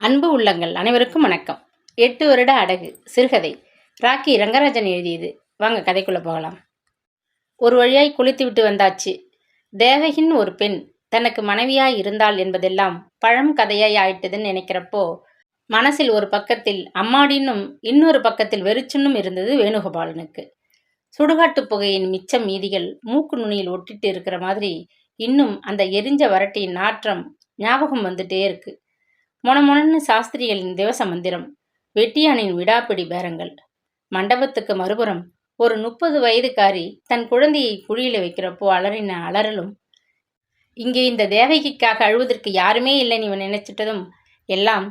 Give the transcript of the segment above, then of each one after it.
அன்பு உள்ளங்கள் அனைவருக்கும் வணக்கம். எட்டு வருட அடகு சிறுகதை. ராக்கி ரங்கராஜன் எழுதியது. வாங்க கதைக்குள்ள போகலாம். ஒரு வழியாய் குளித்து விட்டு வந்தாச்சு. தேவகின் ஒரு பெண் தனக்கு மனைவியாய் இருந்தாள் என்பதெல்லாம் பழம் கதையாய் ஆயிட்டதுன்னு நினைக்கிறப்போ மனசில் ஒரு பக்கத்தில் அம்மாடின்னும் இன்னொரு பக்கத்தில் வெறிச்சுன்னும் இருந்தது வேணுகோபாலனுக்கு. சுடுகாட்டு புகையின் மிச்சம் மீதிகள் மூக்கு நுனியில் ஒட்டிட்டு இருக்கிற மாதிரி இன்னும் அந்த எரிஞ்ச வரட்டியின் நாற்றம் ஞாபகம் வந்துட்டே இருக்கு. முனமுனன்னு சாஸ்திரிகளின் திவச மந்திரம் வெட்டியானின் விடாப்பிடி பேரங்கள். மண்டபத்துக்கு மறுபுறம் ஒரு முப்பது வயதுக்காரி தன் குழந்தையை குழியில வைக்கிறப்போ அலறின அலறலும் இங்கே இந்த தேவகிக்காக அழுவதற்கு யாருமே இல்லைன்னு இவன் நினைச்சிட்டதும் எல்லாம்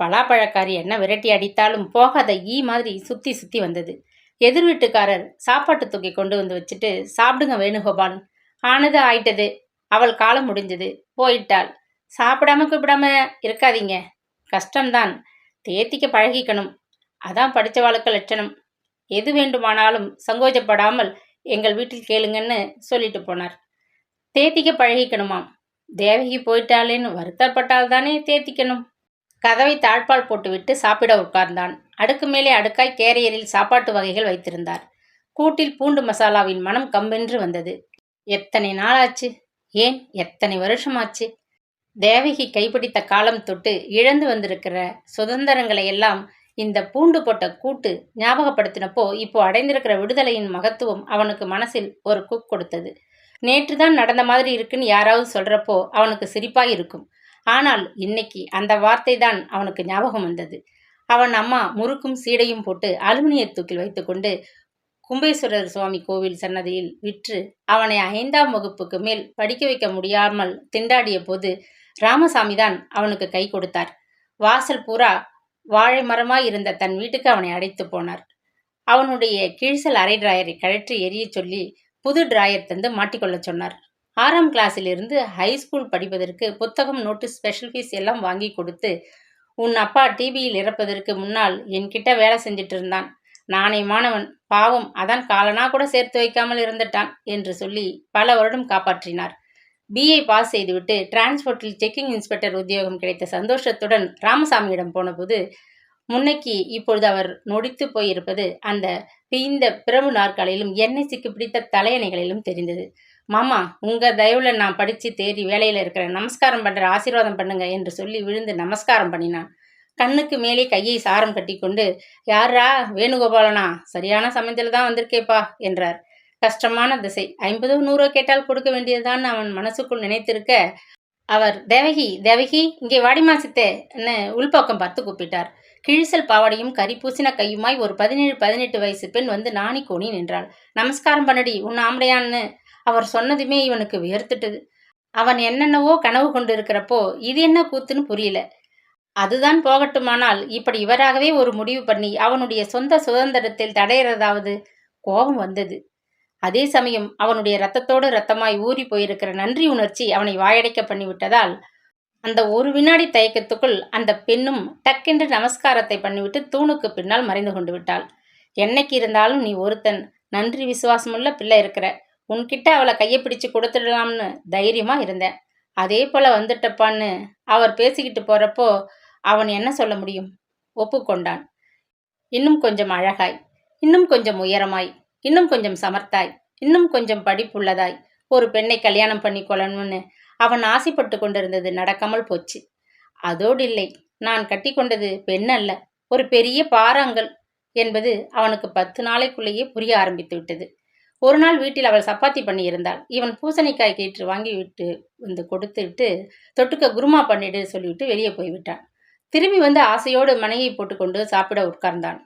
பலாப்பழக்காரி என்ன விரட்டி அடித்தாலும் போகாத ஈ மாதிரி சுத்தி சுத்தி வந்தது. எதிர் வீட்டுக்காரர் சாப்பாட்டு தூக்கி கொண்டு வந்து வச்சுட்டு சாப்பிடுங்க வேணுகோபால் ஆனது ஆயிட்டது அவள் காலம் முடிஞ்சது போயிட்டாள். சாப்பிடாம கூப்பிடாம இருக்காதீங்க. கஷ்டம்தான். தேத்திக்க பழகிக்கணும். அதான் படித்தவாளுக்கு லட்சணம். எது வேண்டுமானாலும் சங்கோஜப்படாமல் எங்கள் வீட்டில் கேளுங்கன்னு சொல்லிட்டு போனார். தேத்திக்க பழகிக்கணுமாம். தேவகி போயிட்டாளேன்னு வருத்தப்பட்டால் தானே தேத்திக்கணும். கதவை தாழ்பால் போட்டுவிட்டு சாப்பிட உட்கார்ந்தான். அடுக்கு மேலே அடுக்காய் கேரியரில் சாப்பாட்டு வகைகள் வைத்திருந்தார். கூட்டில் பூண்டு மசாலாவின் மனம் கம்பென்று வந்தது. எத்தனை நாளாச்சு? ஏன் எத்தனை வருஷமாச்சு? தேவகி கைப்பிடித்த காலம் தொட்டு இழந்து வந்திருக்கிற சுதந்திரங்களை எல்லாம் இந்த பூண்டு போட்ட கூட்டு ஞாபகப்படுத்தினப்போ இப்போ அடைந்திருக்கிற விடுதலையின் மகத்துவம் அவனுக்கு மனசில் ஒரு குக் கொடுத்தது. நேற்று தான் நடந்த மாதிரி இருக்குன்னு யாராவது சொல்றப்போ அவனுக்கு சிரிப்பாய் இருக்கும். ஆனால் இன்னைக்கு அந்த வார்த்தை தான் அவனுக்கு ஞாபகம் வந்தது. அவன் அம்மா முறுக்கும் சீடையும் போட்டு அலுமினிய தூக்கில் வைத்துக்கொண்டு கும்பேஸ்வரர் சுவாமி கோவில் சன்னதியில் விற்று அவனை ஐந்தாம் வகுப்புக்கு மேல் படிக்க வைக்க முடியாமல் திண்டாடிய போது ராமசாமி தான் அவனுக்கு கை கொடுத்தார். வாசல் பூரா வாழை மரமாய் இருந்த தன் வீட்டுக்கு அவனை அடைத்து போனார். அவனுடைய கிழிசல் அரை டிராயரை கழற்றி எரிய சொல்லி புது டிராயர் தந்து மாட்டிக்கொள்ள சொன்னார். ஆறாம் கிளாஸில் இருந்து ஹை ஸ்கூல் படிப்பதற்கு புத்தகம் நோட்டு ஸ்பெஷல் ஃபீஸ் எல்லாம் வாங்கி கொடுத்து உன் அப்பா டிவியில் இறப்பதற்கு முன்னால் என்கிட்ட வேலை செஞ்சிட்டு இருந்தான். நானே மாணவன். பாவம் அதான் காலனா கூட சேர்த்து வைக்காமல் இருந்துட்டான் என்று சொல்லி பல வருடம் காப்பாற்றினார். பிஏ பாஸ் செய்துவிட்டு டிரான்ஸ்போர்ட்டில் செக்கிங் இன்ஸ்பெக்டர் உத்தியோகம் கிடைத்த சந்தோஷத்துடன் ராமசாமியிடம் போனபோது முன்னைக்கு இப்பொழுது அவர் நொடித்து போயிருப்பது அந்த பிய்ந்த பிரபு நாற்காலிலும் எண்ணெய் சிக்கு பிடித்த தலையணைகளிலும் தெரிந்தது. மாமா உங்கள் தயவில் நான் படித்து தேறி வேலையில் இருக்கிறேன். நமஸ்காரம் பண்ணுற ஆசீர்வாதம் பண்ணுங்க என்று சொல்லி விழுந்து நமஸ்காரம் பண்ணினான். கண்ணுக்கு மேலே கையை சாரம் கட்டி கொண்டு யாரா வேணுகோபாலனா? சரியான சமயத்தில் தான் வந்திருக்கேப்பா என்றார். கஷ்டமான திசை. ஐம்பதோ நூறோ கேட்டால் கொடுக்க வேண்டியதுதான் அவன் மனசுக்குள் நினைத்திருக்க. அவர் தேவகி தேவகி இங்கே வாடிமா சித்தே என்ன உள்பக்கம் பார்த்து கூப்பிட்டார். கிழிசல் பாவாடையும் கறி பூசின கையுமாய் ஒரு பதினேழு பதினெட்டு வயசு பெண் வந்து நாணி கோணி நின்றாள். நமஸ்காரம் பண்ணடி உன் ஆம்படையான்னு அவர் சொன்னதுமே இவனுக்கு வியர்த்துட்டது. அவன் என்னென்னவோ கனவு கொண்டு இருக்கிறப்போ இது என்ன கூத்துன்னு புரியல. அதுதான் போகட்டுமானால் இப்படி இவராகவே ஒரு முடிவு பண்ணி அவனுடைய சொந்த சுதந்திரத்தில் தடையிறதாவது கோபம் வந்தது. அதே சமயம் அவனுடைய ரத்தத்தோடு ரத்தமாய் ஊறி போயிருக்கிற நன்றி உணர்ச்சி அவனை வாயடைக்க பண்ணிவிட்டதால் அந்த ஒரு வினாடி தயக்கத்துக்குள் அந்த பெண்ணும் டக்கென்று நமஸ்காரத்தை பண்ணிவிட்டு தூணுக்கு பின்னால் மறைந்து கொண்டு விட்டாள். என்னைக்கு இருந்தாலும் நீ ஒருத்தன். நன்றி விசுவாசமுள்ள பிள்ளை இருக்கிற. உன்கிட்ட அவளை கையை பிடிச்சு கொடுத்துடலாம்னு தைரியமா இருந்தேன். அதே போல வந்துட்டப்பான்னு அவர் பேசிக்கிட்டு போறப்போ அவன் என்ன சொல்ல முடியும்? ஒப்புக்கொண்டான். இன்னும் கொஞ்சம் அழகாய் இன்னும் கொஞ்சம் உயரமாய் இன்னும் கொஞ்சம் சமர்த்தாய் இன்னும் கொஞ்சம் படிப்புள்ளதாய் ஒரு பெண்ணை கல்யாணம் பண்ணி கொள்ளணும்னு அவன் ஆசைப்பட்டு கொண்டிருந்தது நடக்காமல் போச்சு. அதோடு இல்லை நான் கட்டி கொண்டது பெண் அல்ல ஒரு பெரிய பாறாங்கல் என்பது அவனுக்கு பத்து நாளைக்குள்ளேயே புரிய ஆரம்பித்து விட்டது. ஒரு நாள் வீட்டில் அவள் சப்பாத்தி பண்ணி இருந்தாள் இவன் பூசணிக்காய் கீற்று வாங்கி விட்டு வந்து கொடுத்து விட்டு தொட்டுக்க குருமா பண்ணிட்டு சொல்லிவிட்டு வெளியே போய்விட்டான் திரும்பி வந்து ஆசையோடு மனையை போட்டுக்கொண்டு சாப்பிட உட்கார்ந்தான்.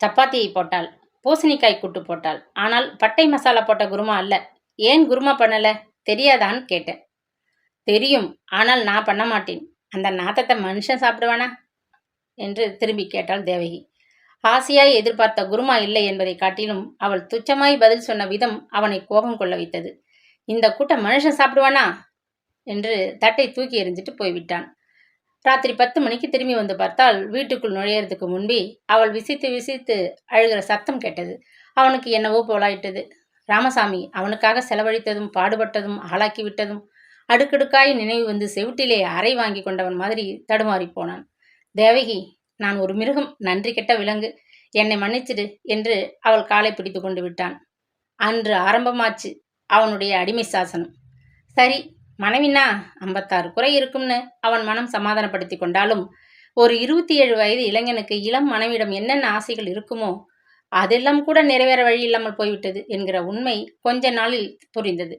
சப்பாத்தியை போட்டாள் பூசணிக்காய் கூட்டு போட்டாள். ஆனால் பட்டை மசாலா போட்ட குருமா அல்ல. ஏன் குருமா பண்ணல? தெரியாதான்னு கேட்டேன். தெரியும் ஆனால் நான் பண்ண மாட்டேன். அந்த நாத்தத்தை மனுஷன் சாப்பிடுவானா? என்று திரும்பி கேட்டாள் தேவகி. ஆசையாய் எதிர்பார்த்த குருமா இல்லை என்பதை காட்டிலும் அவள் துச்சமாய் பதில் சொன்ன விதம் அவனை கோபம் கொள்ள வைத்தது. இந்த கூட்டம் மனுஷன் சாப்பிடுவானா? என்று தட்டை தூக்கி எறிஞ்சிட்டு போய்விட்டான். ராத்திரி பத்து மணிக்கு திரும்பி வந்து பார்த்தால் வீட்டுக்குள் நுழையறதுக்கு முன்பே அவள் விசித்து விசித்து அழுகிற சத்தம் கேட்டது. அவனுக்கு என்னவோ போலாயிட்டது. ராமசாமி அவனுக்காக செலவழித்ததும் பாடுபட்டதும் ஆளாக்கி விட்டதும் அடுக்கடுக்காய் நினைவு வந்து செவிட்டிலே அறை வாங்கி கொண்டவன் மாதிரி தடுமாறி போனான். தேவகி நான் ஒரு மிருகம் நன்றி கெட்ட விலங்கு. என்னை மன்னிச்சிடு என்று அவள் காலை பிடித்து கொண்டு விட்டான். அன்று ஆரம்பமாச்சு அவனுடைய அடிமை சாசனம். சரி மனைவினா? ஐம்பத்தாறு குறை இருக்கும்னு அவன் மனம் சமாதானப்படுத்தி கொண்டாலும் ஒரு இருபத்தி ஏழு வயது இளைஞனுக்கு இளம் மனைவிடம் என்னென்ன ஆசைகள் இருக்குமோ அதெல்லாம் கூட நிறைவேற வழி இல்லாமல் போய்விட்டது என்கிற உண்மை கொஞ்ச நாளில் புரிந்தது.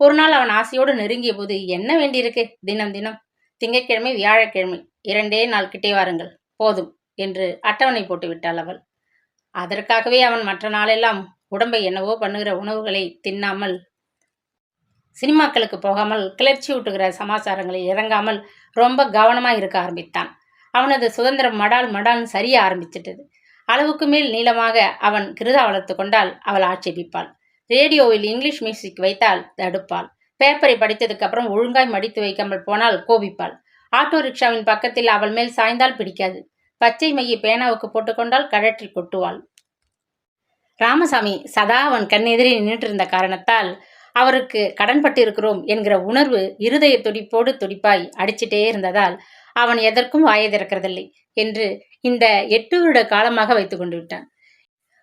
ஒரு நாள் அவன் ஆசையோடு நெருங்கிய போது என்ன வேண்டியிருக்கு? தினம் தினம். திங்கட்கிழமை வியாழக்கிழமை. இரண்டே நாள் கிட்டே வாருங்கள். போதும் என்று அட்டவணை போட்டு விட்டாள் அவள். அதற்காகவே அவன் மற்ற நாளெல்லாம் உடம்பை என்னவோ பண்ணுகிற உணவுகளை தின்னாமல் சினிமாக்களுக்கு போகாமல் கிளர்ச்சி ஊட்டுகிற சமாச்சாரங்களில் இறங்காமல் ரொம்ப கவனமாக இருக்க ஆரம்பித்தான். அவனது சுதந்திரம் மடால் மடால்னு சரிய ஆரம்பிச்சிட்டது. அளவுக்கு மேல் நீளமாக அவன் கிருதா வளர்த்து கொண்டால் அவள் ஆட்சேபிப்பாள். ரேடியோவில் இங்கிலீஷ் மியூசிக் வைத்தால் தடுப்பாள். பேப்பரை படித்ததுக்கு அப்புறம் ஒழுங்காய் மடித்து வைக்காமல் போனால் கோபிப்பாள். ஆட்டோ ரிக்ஷாவின் பக்கத்தில் அவள் மேல் சாய்ந்தால் பிடிக்காது. பச்சை மையை பேனாவுக்கு போட்டுக்கொண்டால் கழற்றி கொட்டுவாள். ராமசாமி சதா அவன் கண்ணெதிரே நின்றிருந்த காரணத்தால் அவருக்கு கடன்பட்டிருக்கிறோம் என்கிற உணர்வு இருதய துடிப்போடு துடிப்பாய் அடிச்சிட்டே இருந்ததால் அவன் எதற்கும் வாயை திறக்கிறதில்லை என்று இந்த எட்டு வருட காலமாக வைத்து கொண்டு விட்டான்.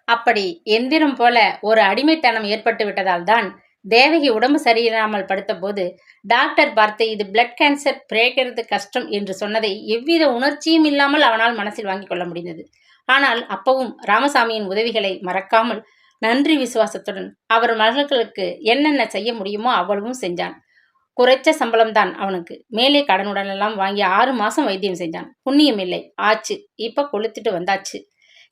அப்படி எந்திரம் போல ஒரு அடிமைத்தனம் ஏற்பட்டு விட்டதால் தான் தேவகி உடம்பு சரியில்லாமல் படுத்தபோது டாக்டர் பார்த்து இது பிளட் கேன்சர் பிறக்கிறது கஷ்டம் என்று சொன்னதை எவ்வித உணர்ச்சியும் இல்லாமல் அவனால் மனசில் வாங்கிக் கொள்ள முடிந்தது. ஆனால் அப்பவும் ராமசாமியின் உதவிகளை மறக்காமல் நன்றி விசுவாசத்துடன் அவர் மகள்களுக்கு என்னென்ன செய்ய முடியுமோ அவ்வளவும் செஞ்சான். குறைச்ச சம்பளம்தான் அவனுக்கு. மேலே கடனுடன் எல்லாம் வாங்கி ஆறு மாசம் வைத்தியம் செஞ்சான். புண்ணியம் இல்லை. ஆச்சு. இப்ப கொளுத்துட்டு வந்தாச்சு.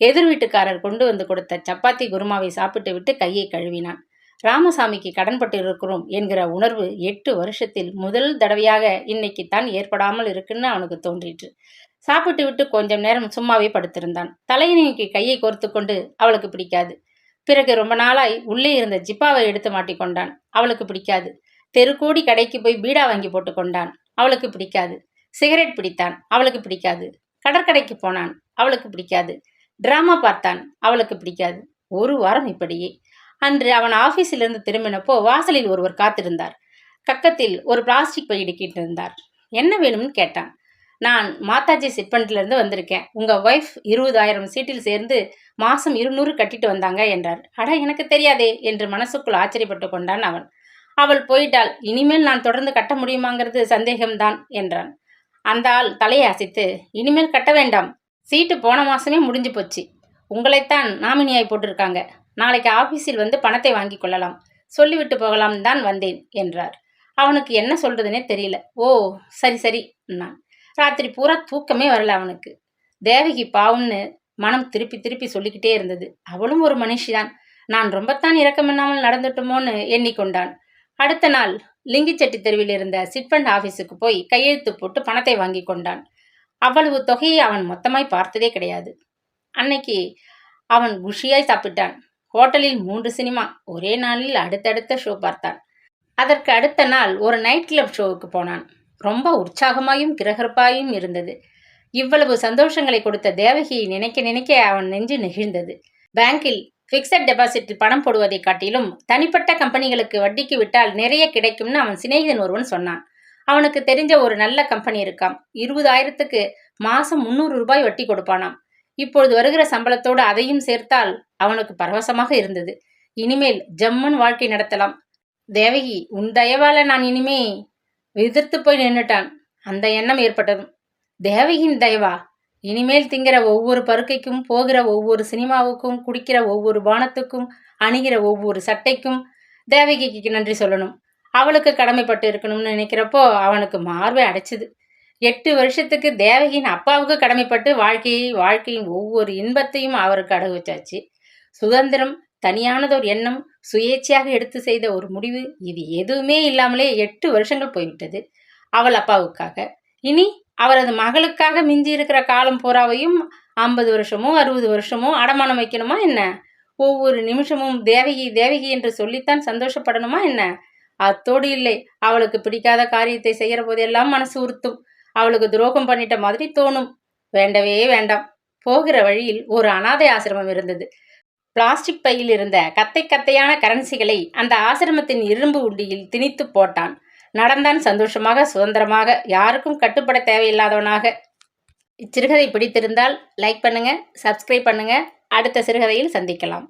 எதிர் வீட்டுக்காரர் கொண்டு வந்து கொடுத்த சப்பாத்தி குருமாவை சாப்பிட்டு விட்டு கையை கழுவினான். ராமசாமிக்கு கடன்பட்டு இருக்கிறோம் என்கிற உணர்வு எட்டு வருஷத்தில் முதல் தடவையாக இன்னைக்கு தான் ஏற்படாமல் இருக்குன்னு அவனுக்கு தோன்றிற்று. சாப்பிட்டு விட்டு கொஞ்சம் நேரம் சும்மாவே படுத்திருந்தான். தலையணிக்கு கையை கோர்த்து கொண்டு அவளுக்கு பிடிக்காது. பிறகு ரொம்ப நாளாய் உள்ளே இருந்த ஜிப்பாவை எடுத்து மாட்டிக்கொண்டான் அவளுக்கு பிடிக்காது. தெருக்கோடி கடைக்கு போய் பீடா வாங்கி போட்டு கொண்டான். அவளுக்கு பிடிக்காது. சிகரெட் பிடித்தான். அவளுக்கு பிடிக்காது. கடற்கடைக்கு போனான். அவளுக்கு பிடிக்காது. டிராமா பார்த்தான். அவளுக்கு பிடிக்காது. ஒரு வாரம் இப்படியே. அன்று அவன் ஆபீஸிலிருந்து திரும்பினப்போ வாசலில் ஒருவர் காத்திருந்தார். கக்கத்தில் ஒரு பிளாஸ்டிக் பை இடுக்கிட்டு இருந்தார் என்ன வேணும்னு? கேட்டான். நான் மாதாஜி சிட்பண்ட்லேருந்து வந்திருக்கேன். உங்கள் ஒய்ஃப் இருபதாயிரம் சீட்டில் சேர்ந்து மாதம் இருநூறு கட்டிட்டு வந்தாங்க என்றார். அட எனக்கு தெரியாதே என்று மனசுக்குள் ஆச்சரியப்பட்டு கொண்டான் அவன். அவள் போயிட்டாள். இனிமேல் நான் தொடர்ந்து கட்ட முடியுமாங்கிறது சந்தேகம்தான் என்றான். அந்த ஆள் தலையை அசைத்து இனிமேல் கட்ட வேண்டாம். சீட்டு போன மாசமே முடிஞ்சு போச்சு. உங்களைத்தான் நாமினியாய் போட்டிருக்காங்க. நாளைக்கு ஆபீஸில் வந்து பணத்தை வாங்கி கொள்ளலாம் சொல்லிவிட்டு போகலாம் தான் வந்தேன் என்றார். அவனுக்கு என்ன சொல்றதுனே தெரியல. ஓ சரி சரி நான் ராத்திரி பூரா தூக்கமே வரல அவனுக்கு. தேவகி பாவம்னு மனம் திருப்பி திருப்பி சொல்லிக்கிட்டே இருந்தது. அவளும் ஒரு மனுஷிதான். நான் ரொம்பத்தான் இரக்கமில்லாமல் நடந்துட்டோமோன்னு எண்ணிக்கொண்டான். அடுத்த நாள் லிங்கிச்செட்டி தெருவில் இருந்த சிட்பண்ட் ஆஃபீஸுக்கு போய் கையெழுத்து போட்டு பணத்தை வாங்கி கொண்டான். அவ்வளவு தொகையை அவன் மொத்தமாய் பார்த்ததே கிடையாது. அன்னைக்கு அவன் குஷியாய் சாப்பிட்டான். ஹோட்டலில் மூன்று சினிமா. ஒரே நாளில் அடுத்தடுத்த ஷோ பார்த்தான். அதற்கு அடுத்த நாள் ஒரு நைட் கிளப் ஷோவுக்கு போனான். ரொம்ப உற்சாகமாயும் கிரகரப்பாயும் இருந்தது. இவ்வளவு சந்தோஷங்களை கொடுத்த தேவகியை நினைக்க நினைக்க அவன் நெஞ்சு நெகிழ்ந்தது. பேங்கில் ஃபிக்ஸட் டெபாசிட்டில் பணம் போடுவதை காட்டிலும் தனிப்பட்ட கம்பெனிகளுக்கு வட்டிக்கு விட்டால் நிறைய கிடைக்கும்னு அவன் சிநேகிதன் ஒருவன் சொன்னான். அவனுக்கு தெரிஞ்ச ஒரு நல்ல கம்பெனி இருக்காம். இருபதாயிரத்துக்கு மாசம் முந்நூறு ரூபாய் வட்டி கொடுப்பானாம். இப்பொழுது வருகிற சம்பளத்தோடு அதையும் சேர்த்தால் அவனுக்கு பரவசமாக இருந்தது. இனிமேல் ஜம்மன் வாழ்க்கை நடத்தலாம். தேவகி உன் தயவால நான் இனிமே எதிர்த்து போய் நின்னுட்டான். அந்த எண்ணம் ஏற்பட்டதும். தேவகியின் தயவா? இனிமேல் திங்கிற ஒவ்வொரு பருக்கைக்கும் போகிற ஒவ்வொரு சினிமாவுக்கும் குடிக்கிற ஒவ்வொரு பானத்துக்கும் அணிகிற ஒவ்வொரு சட்டைக்கும் தேவகிக்கு நன்றி சொல்லணும். அவளுக்கு கடமைப்பட்டு இருக்கணும்னு நினைக்கிறப்போ அவனுக்கு மார்பை அடைச்சிது. எட்டு வருஷத்துக்கு தேவகியின் அப்பாவுக்கு கடமைப்பட்டு வாழ்க்கையை வாழ்க்கையின் ஒவ்வொரு இன்பத்தையும் அவருக்கு அடகு வச்சாச்சு சுதந்திரம் தனியானதொரு எண்ணம் சுயேட்சையாக எடுத்து செய்த ஒரு முடிவு இது எதுவுமே இல்லாமலே எட்டு வருஷங்கள் போய்விட்டது அவள் அப்பாவுக்காக. இனி அவரது மகளுக்காக மிஞ்சி இருக்கிற காலம் பூராவையும் ஐம்பது வருஷமோ அறுபது வருஷமோ அடமானம் வைக்கணுமா என்ன? ஒவ்வொரு நிமிஷமும் தேவகி தேவகி என்று சொல்லித்தான் சந்தோஷப்படணுமா என்ன? அத்தோடு இல்லை அவளுக்கு பிடிக்காத காரியத்தை செய்கிற போதெல்லாம் மனசு உறுத்தும். அவளுக்கு துரோகம் பண்ணிட்ட மாதிரி தோணும். வேண்டவே வேண்டாம். போகிற வழியில் ஒரு அனாதை ஆசிரமம் இருந்தது. பிளாஸ்டிக் பையில் இருந்த கத்தை கத்தையான கரன்சிகளை அந்த ஆசிரமத்தின் இரும்பு உண்டியில் திணித்து போட்டான். நடந்தான் சந்தோஷமாக சுதந்திரமாக யாருக்கும் கட்டுப்பட தேவையில்லாதவனாக. இச்சிறுகதை பிடித்திருந்தால் லைக் பண்ணுங்கள் சப்ஸ்கிரைப் பண்ணுங்கள் அடுத்த சிறுகதையில் சந்திக்கலாம்.